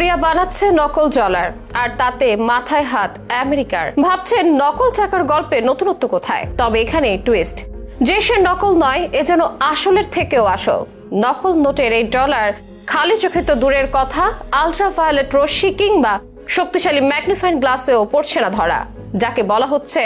Korea বানাচ্ছে নকল dollar, আর তাতে মাথায় হাত আমেরিকার। ভাবছেন নকল টাকার গল্পে নতুনত্ব কোথায়? তবে এখানে টুইস্ট যে সে নকল নয়, এ যেন আসলের থেকেও আসল। নকল নোটের এই ডলার খালি চোখে তো দূরের কথা আলট্রাভায়োলেট রশ্মি কিংবা শক্তিশালী ম্যাগনিফাইং গ্লাসেও পড়ছে না ধরা। যাকে বলা হচ্ছে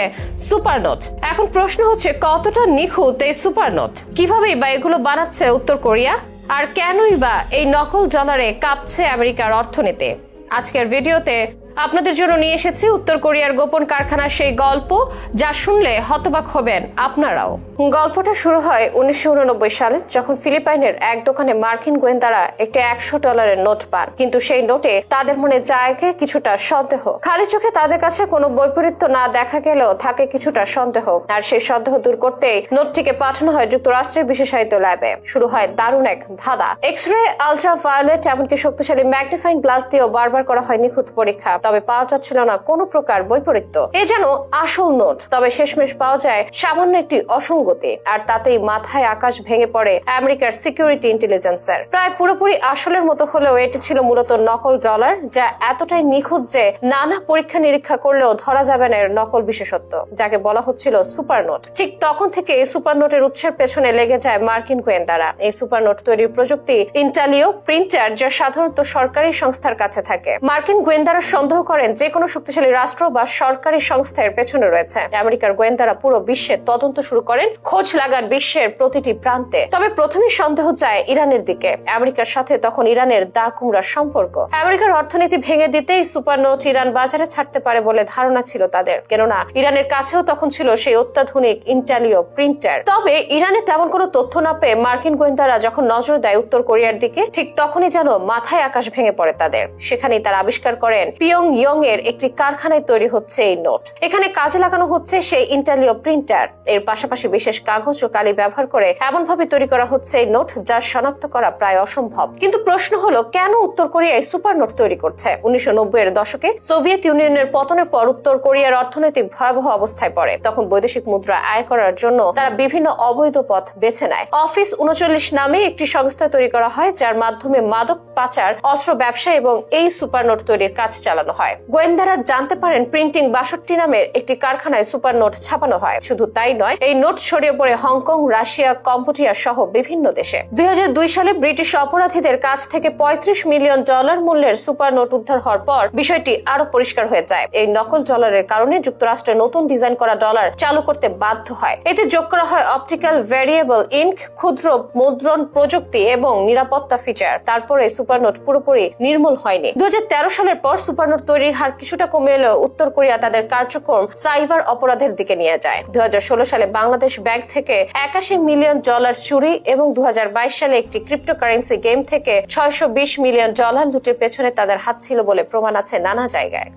সুপার নোট এখন প্রশ্ন হচ্ছে, কতটা নিখুঁত এই সুপার নোট কিভাবেই বা এগুলো বানাচ্ছে উত্তর কোরিয়া? আর কেনই বা এই নকল ডলারে কাঁপছে আমেরিকার অর্থনীতি? আজকের ভিডিওতে আপনাদের জন্য নিয়ে এসেছি উত্তর কোরিয়ার গোপন কারখানার সেই গল্প, যা শুনলে হতবাক হবেন আপনারাও। গল্পটা শুরু হয় উনিশশো সালে, যখন ফিলিপাইনের এক দোকানে মার্কিন গোয়েন্দারা একটি একশো ডলারের নোট পান। কিন্তু সেই নোটে তাদের মনে জায়গায় কিছুটা সন্দেহ। খালি চোখে তাদের কাছে কোনো বৈপরীত্য না দেখা গেলেও থাকে কিছুটা সন্দেহ। আর সেই সন্দেহ দূর করতেই নোটটিকে পাঠানো হয় যুক্তরাষ্ট্রের বিশেষায়িত ল্যাবে। শুরু হয় দারুণ এক ধাঁধা। এক্স রে আলট্রা ভায়োলেট এমনকি শক্তিশালী ম্যাগনিফাইং গ্লাস দিয়েও বারবার করা হয় নিখুঁত পরীক্ষা। তবে পাওয়া যাচ্ছিল না কোনো প্রকার বৈপরীত্য। এ যেন আসল নোট, তবে শেষমেশ পাওয়া যায় সামান্য একটি অসঙ্গতি, আর তাতেই মাথায় আকাশ ভেঙে পড়ে আমেরিকার সিকিউরিটি ইন্টেলিজেন্সের। প্রায় পুরোপুরি আসলের মতো হলেও এটি ছিল মূলত নকল ডলার, যা এতটাই নিখুঁত যে নানা পরীক্ষা নিরীক্ষা করলেও ধরা যাবে না এর নকল বিশেষত্ব, যাকে বলা হচ্ছিল সুপার নোট ঠিক তখন থেকে এই সুপার নোটের উৎসের পেছনে লেগে যায় মার্কিন গোয়েন্দারা। এই সুপার নোট তৈরির প্রযুক্তি ইন্টালিও প্রিন্টার যা সাধারণত সরকারি সংস্থার কাছে থাকে। মার্কিন গোয়েন্দারা সন্দেহ করেন যে কোনো শক্তিশালী রাষ্ট্র বা সরকারি সংস্থার পেছনে রয়েছে। আমেরিকার গোয়েন্দারা পুরো বিশ্বে তদন্ত শুরু করেন। খোঁজ লাগান বিশ্বের প্রতিটি প্রান্তে। তবে প্রথমেই সন্দেহ যায় ইরানের দিকে। আমেরিকার সাথে তখন ইরানের দা কুমড়ার সম্পর্ক। আমেরিকার অর্থনীতি ভেঙে দিতেই সুপার নোট ইরান বাজারে ছাড়তে পারে বলে ধারণা ছিল তাদের। কেননা, ইরানের কাছেও তখন ছিল সেই অত্যাধুনিক ইন্টালিও প্রিন্টার। তবে ইরানে তেমন কোনো তথ্য না পেয়ে মার্কিন গোয়েন্দারা যখন নজর দেয় উত্তর কোরিয়ার দিকে, ঠিক তখনই যেন মাথায় আকাশ ভেঙে পড়ে তাদের। সেখানেই তারা আবিষ্কার করেন পিয়ং ইয়ং এর একটি কারখানায় তৈরি হচ্ছে এই নোট। এখানে কাজে লাগানো হচ্ছে সেই ইন্টালিও প্রিন্টার এর পাশাপাশি বিশেষ কাগজ ও কালি ব্যবহার করে এমন ভাবে তৈরি করা হচ্ছে এই নোট, যা শনাক্ত করা প্রায় অসম্ভব। কিন্তু প্রশ্ন হলো, কেন উত্তর কোরিয়ায় সুপার নোট তৈরি করছে? উনিশশো নব্বই এর দশকে সোভিয়েত ইউনিয়নের পতনের পর উত্তর কোরিয়ার অর্থনৈতিক ভয়াবহ অবস্থায় পড়ে। তখন বৈদেশিক মুদ্রা আয় করার জন্য তারা বিভিন্ন অবৈধ পথ বেছে নেয়। অফিস উনচল্লিশ নামে একটি সংস্থা তৈরি করা হয়, যার মাধ্যমে মাদক পাচার, অস্ত্র ব্যবসা এবং এই সুপার নোট তৈরির কাজ চালানো হয়। গোয়েন্দারা জানতে পারেন প্রিন্টিং বাষট্টি নামের একটি কারখানায় সুপার নোট ছাপানো হয়। শুধু তাই নয়, এই নোট ছড়িয়ে পড়ে হংকং, রাশিয়া, কম্বোডিয়া সহ বিভিন্ন দেশে। দুই হাজার দুই সালে ব্রিটিশ অপরাধীদের কাছ থেকে পঁয়ত্রিশ মিলিয়ন ডলার মূল্যের সুপার নোট উদ্ধার হওয়ার পর বিষয়টি আরও পরিষ্কার হয়ে যায়। এই নকল ডলারের কারণে যুক্তরাষ্ট্রে নতুন ডিজাইন করা ডলার চালু করতে বাধ্য হয়। এতে যোগ করা হয় অপটিক্যাল ভ্যারিয়েবল ইঙ্ক, ক্ষুদ্র মুদ্রণ প্রযুক্তি এবং নিরাপত্তা ফিচার। তারপরে সুপার নোট পুরোপুরি নির্মূল হয়নি। দুই হাজার তেরো সালের পর সুপার নোট তৈরির হার কিছুটা কমে এলেও উত্তর কোরিয়া তাদের কার্যক্রম সাইবার অপরাধের দিকে নিয়ে যায়। দু হাজার ষোলো সালে বাংলাদেশ ব্যাংক থেকে একাশি মিলিয়ন ডলার চুরি এবং দু হাজার বাইশ সালে একটি ক্রিপ্টোকারেন্সি গেম থেকে ছয়শো বিশ মিলিয়ন ডলার লুটের পেছনে তাদের হাত ছিল বলে প্রমাণ আছে নানা জায়গায়।